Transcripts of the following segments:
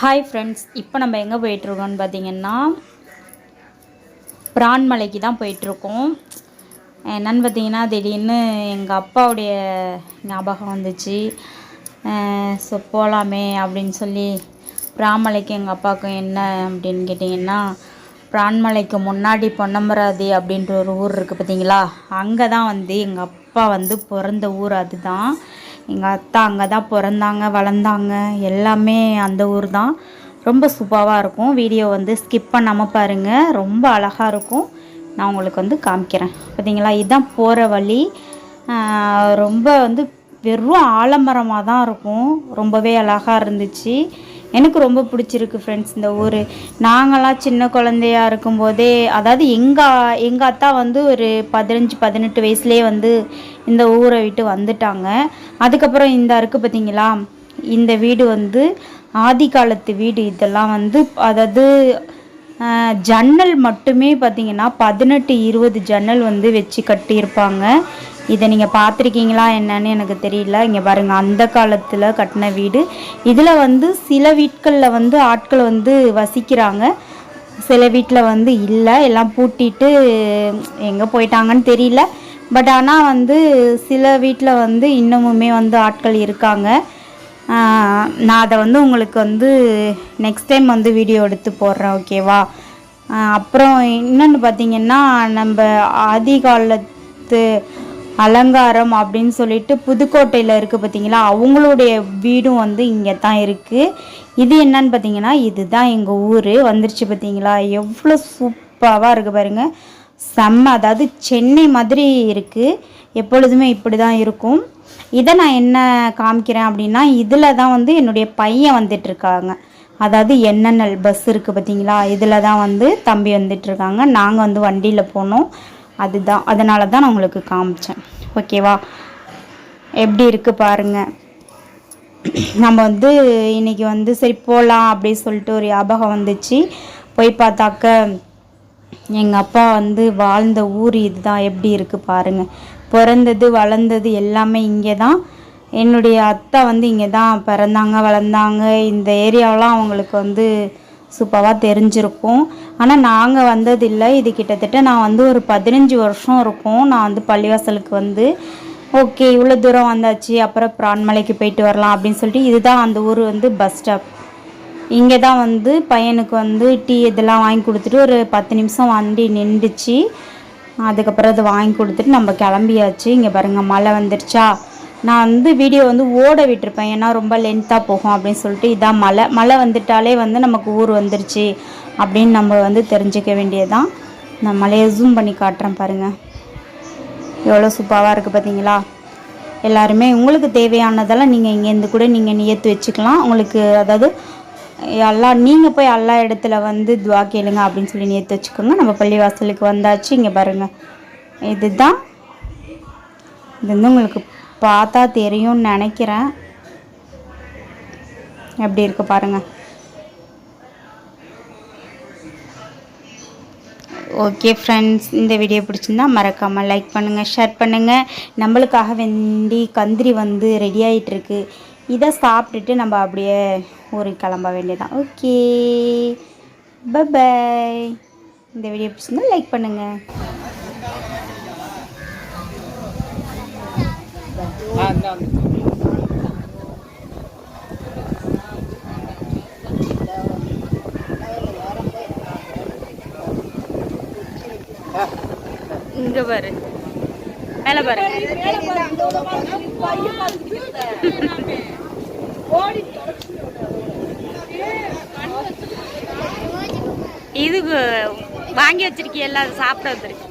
Hi friends இப்போ நம்ம எங்கே போயிட்டுருக்கோம்னு பார்த்தீங்கன்னா பிரான்மலைக்கு தான் போயிட்டுருக்கோம். என்னன்னு பார்த்தீங்கன்னா திடீர்னு எங்கள் அப்பாவுடைய ஞாபகம் வந்துச்சு. ஸோ போகலாமே அப்படின்னு சொல்லி பிரான்மலைக்கு எங்கள் அப்பாவுக்கு என்ன அப்படின்னு கேட்டிங்கன்னா பிரான்மலைக்கு முன்னாடி பொன்னமராதி அப்படின்ற ஒரு ஊர் இருக்குது பார்த்தீங்களா அங்கே தான் வந்து எங்கள் அப்பா வந்து பிறந்த ஊர் அதுதான். எங்கள் அத்தா அங்கே தான் பிறந்தாங்க வளர்ந்தாங்க. எல்லாமே அந்த ஊர் தான் ரொம்ப சூப்பராக இருக்கும். வீடியோ வந்து ஸ்கிப் பண்ணாமல் பாருங்கள் ரொம்ப அழகாக இருக்கும். நான் உங்களுக்கு வந்து காமிக்கிறேன். பார்த்தீங்களா இதுதான் போகிற வழி. ரொம்ப வந்து வெறும் ஆலமரமாக தான் இருக்கும். ரொம்பவே அழகாக இருந்துச்சு. எனக்கு ரொம்ப பிடிச்சிருக்கு ஃப்ரெண்ட்ஸ் இந்த ஊர். நாங்களாம் சின்ன குழந்தையா இருக்கும்போதே அதாவது எங்கள் எங்கள் அத்தா வந்து ஒரு பதினஞ்சு பதினெட்டு வயசுலேயே வந்து இந்த ஊரை விட்டு வந்துட்டாங்க. அதுக்கப்புறம் இந்த இருக்குது பார்த்தீங்களா இந்த வீடு வந்து ஆதி காலத்து வீடு. இதெல்லாம் வந்து அதாவது ஜன்னல் மட்டுமே பார்த்தீங்கன்னா பதினெட்டு இருபது ஜன்னல் வந்து வச்சு கட்டியிருப்பாங்க. இதை நீங்கள் பார்த்துருக்கீங்களா என்னன்னு எனக்கு தெரியல. இங்கே பாருங்கள் அந்த காலத்தில் கட்டின வீடு. இதில் வந்து சில வீட்களில் வந்து ஆட்கள் வந்து வசிக்கிறாங்க. சில வீட்டில் வந்து இல்லை எல்லாம் பூட்டிட்டு எங்கே போயிட்டாங்கன்னு தெரியல. பட் ஆனால் வந்து சில வீட்டில் வந்து இன்னமுமே வந்து ஆட்கள் இருக்காங்க. நான் அதை வந்து உங்களுக்கு வந்து நெக்ஸ்ட் டைம் வந்து வீடியோ எடுத்து போடுறேன் ஓகேவா அப்புறம் இன்னொன்று பார்த்தீங்கன்னா நம்ம ஆதி காலத்து அலங்காரம் அப்படின்னு சொல்லிட்டு புதுக்கோட்டையில் இருக்குது பார்த்தீங்களா அவங்களுடைய வீடும் வந்து இங்கே தான் இருக்குது இது என்னன்னு பார்த்தீங்கன்னா இதுதான் எங்கள் ஊர். வந்துருச்சு பார்த்தீங்களா எவ்வளோ சூப்பராக இருக்குது பாருங்கள் செம்ம அதாவது சென்னை மாதிரி இருக்குது எப்பொழுதுமே இப்படி தான் இருக்கும். இதை நான் என்ன காமிக்கிறேன் அப்படின்னா இதில் தான் வந்து என்னுடைய பையன் வந்துட்டுருக்காங்க. அதாவது என்என்எல் பஸ் இருக்குது பார்த்தீங்களா இதில் தான் வந்து தம்பி வந்துட்டுருக்காங்க. நாங்கள் வந்து வண்டியில் போனோம். அதுதான். அதனால தான் நான் உங்களுக்கு காமிச்சேன். ஓகேவா எப்படி இருக்குது பாருங்கள் நம்ம வந்து இன்னைக்கு வந்து சரி போகலாம் அப்படின்னு சொல்லிட்டு ஒரு ஞாபகம் வந்துச்சு. போய் பார்த்தாக்க எங்கள் அப்பா வந்து வாழ்ந்த ஊர் இதுதான். எப்படி இருக்குது பாருங்கள் பிறந்தது வளர்ந்தது எல்லாமே இங்கே தான் என்னுடைய அத்தை வந்து இங்கே தான் பிறந்தாங்க வளர்ந்தாங்க. இந்த ஏரியாவெலாம் அவங்களுக்கு வந்து சூப்பராக தெரிஞ்சிருக்கும். ஆனால் நாங்கள் வந்ததில்லை. இது கிட்டத்தட்ட நான் வந்து ஒரு பதினஞ்சு வருஷம் இருக்கும். நான் வந்து பள்ளிவாசலுக்கு வந்து ஓகே இவ்வளோ தூரம் வந்தாச்சு. அப்புறம் பிரான்மலைக்கு போயிட்டு வரலாம் அப்படின்னு சொல்லிட்டு இதுதான் அந்த ஊர் வந்து பஸ் ஸ்டாப். இங்கே தான் வந்து பையனுக்கு வந்து டீ இதெல்லாம் வாங்கி கொடுத்துட்டு ஒரு பத்து நிமிஷம் வண்டி நின்றுச்சு. அதுக்கப்புறம் அதை வாங்கி கொடுத்துட்டு நம்ம கிளம்பியாச்சு. இங்கே பாருங்கள் மழை வந்துருச்சா? நான் வந்து வீடியோ வந்து ஓட விட்டுருப்பேன். ஏன்னா ரொம்ப லென்த்தாக போகும் அப்படின்னு சொல்லிட்டு இதான் மழை மழை வந்துட்டாலே வந்து நமக்கு ஊர் வந்துருச்சு அப்படின்னு நம்ம வந்து தெரிஞ்சுக்க வேண்டியதுதான். நான் மலையை ஜூம் பண்ணி காட்டுறேன் பாருங்கள் எவ்வளோ சூப்பராக இருக்குது பார்த்தீங்களா? எல்லாருமே உங்களுக்கு தேவையானதெல்லாம் நீங்கள் இங்கேருந்து கூட நீங்கள் நியத்து வச்சுக்கலாம். உங்களுக்கு அதாவது எல்லா நீங்கள் போய் எல்லா இடத்துல வந்து துவா கேளுங்க அப்படின்னு சொல்லி நியத்து வச்சுக்கோங்க. நம்ம பள்ளிவாசலுக்கு வந்தாச்சு. இங்கே பாருங்கள் இதுதான். இது வந்து உங்களுக்கு பார்த்தா தெரியும்னு நினைக்கிறேன். எப்படி இருக்கு பாருங்கள் ஓகே ஃப்ரெண்ட்ஸ் இந்த வீடியோ பிடிச்சிருந்தா மறக்காமல் லைக் பண்ணுங்கள் ஷேர் பண்ணுங்கள் நம்மளுக்காக வேண்டி கந்திரி வந்து ரெடி ஆகிட்டுருக்கு இதை சாப்பிட்டுட்டு நம்ம அப்படியே ஊருக்கு கிளம்ப வேண்டியதான் ஓகே பை இந்த வீடியோ பிடிச்சிருந்தா லைக் பண்ணுங்கள் இங்கே பாரு. மேல பாரு. இது வாங்கி வச்சிருக்கியல்ல அது சாப்பிட வந்துருக்கு.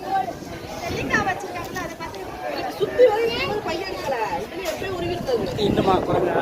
இன்னுமா குறைஞ்சா?